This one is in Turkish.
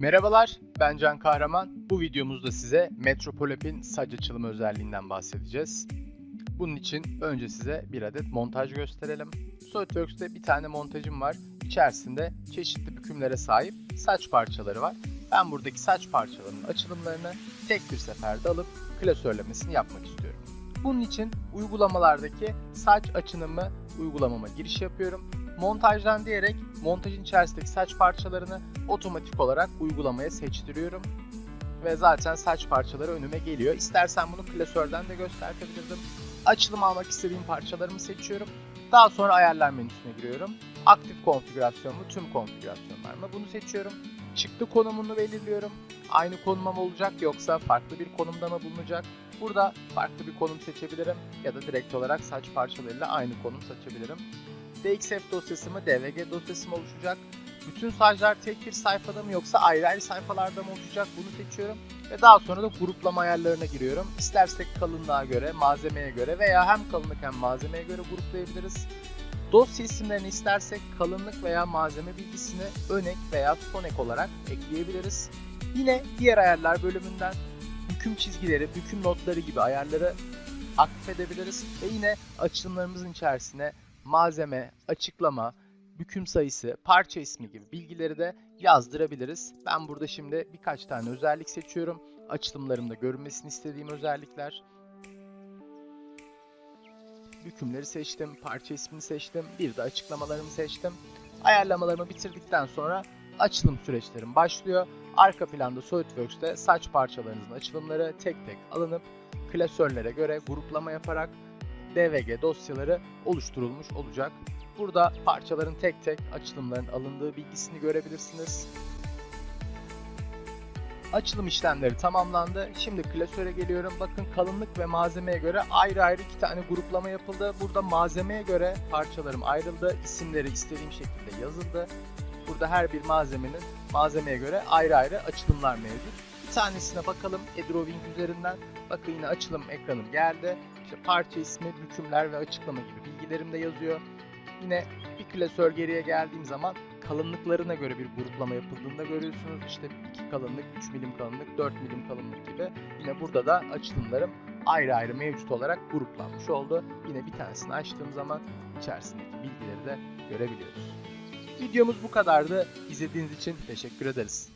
Merhabalar, ben Can Kahraman. Bu videomuzda size Metropolap'in saç açılımı özelliğinden bahsedeceğiz. Bunun için önce size bir adet montaj gösterelim. SolidWorks'te bir tane montajım var. İçerisinde çeşitli bükümlere sahip saç parçaları var. Ben buradaki saç parçalarının açılımlarını tek bir seferde alıp klasörlemesini yapmak istiyorum. Bunun için uygulamalardaki saç açınımı uygulamama giriş yapıyorum. Montajdan diyerek montajın içerisindeki saç parçalarını otomatik olarak uygulamaya seçtiriyorum. Ve zaten saç parçaları önüme geliyor. İstersen bunu klasörden de göstertebilirdim. Açılım almak istediğim parçalarımı seçiyorum. Daha sonra ayarlar menüsüne giriyorum. Aktif konfigürasyon mu, tüm konfigürasyonlar mı? Bunu seçiyorum. Çıktı konumunu belirliyorum. Aynı konuma mı olacak yoksa farklı bir konumda mı bulunacak? Burada farklı bir konum seçebilirim ya da direkt olarak saç parçalarıyla aynı konum seçebilirim. DXF dosyası mı, DVG dosyası mı oluşacak? Bütün saçlar tek bir sayfada mı yoksa ayrı ayrı sayfalarda mı oluşacak bunu seçiyorum. Ve daha sonra da gruplama ayarlarına giriyorum. İstersek kalınlığa göre, malzemeye göre veya hem kalınlık hem malzemeye göre gruplayabiliriz. Dosya isimlerini istersek kalınlık veya malzeme bilgisini önek veya son ek olarak ekleyebiliriz. Yine diğer ayarlar bölümünden büküm çizgileri, büküm notları gibi ayarları aktif edebiliriz. Ve yine açılımlarımızın içerisine malzeme, açıklama, büküm sayısı, parça ismi gibi bilgileri de yazdırabiliriz. Ben burada şimdi birkaç tane özellik seçiyorum. Açılımlarımda görünmesini istediğim özellikler. Bükümleri seçtim, parça ismini seçtim, bir de açıklamalarımı seçtim. Ayarlamalarımı bitirdikten sonra açılım süreçlerim başlıyor. Arka planda SolidWorks'te saç parçalarınızın açılımları tek tek alınıp klasörlere göre gruplama yaparak DVG dosyaları oluşturulmuş olacak. Burada parçaların tek tek açılımların alındığı bilgisini görebilirsiniz. Açılım işlemleri tamamlandı. Şimdi klasöre geliyorum. Bakın kalınlık ve malzemeye göre ayrı ayrı iki tane gruplama yapıldı. Burada malzemeye göre parçalarım ayrıldı. İsimleri istediğim şekilde yazıldı. Burada her bir malzemenin malzemeye göre ayrı ayrı açılımlar mevcut. Bir tanesine bakalım Edrawing üzerinden. Bakın yine açılım ekranım geldi. İşte parça ismi, bükümler ve açıklama gibi bilgilerim de yazıyor. Yine bir klasör geriye geldiğim zaman kalınlıklarına göre bir gruplama yapıldığında görüyorsunuz. İşte 2 kalınlık, 3 milim kalınlık, 4 milim kalınlık gibi. Yine burada da açılımlarım ayrı ayrı mevcut olarak gruplanmış oldu. Yine bir tanesini açtığım zaman içerisindeki bilgileri de görebiliyoruz. Videomuz bu kadardı. İzlediğiniz için teşekkür ederiz.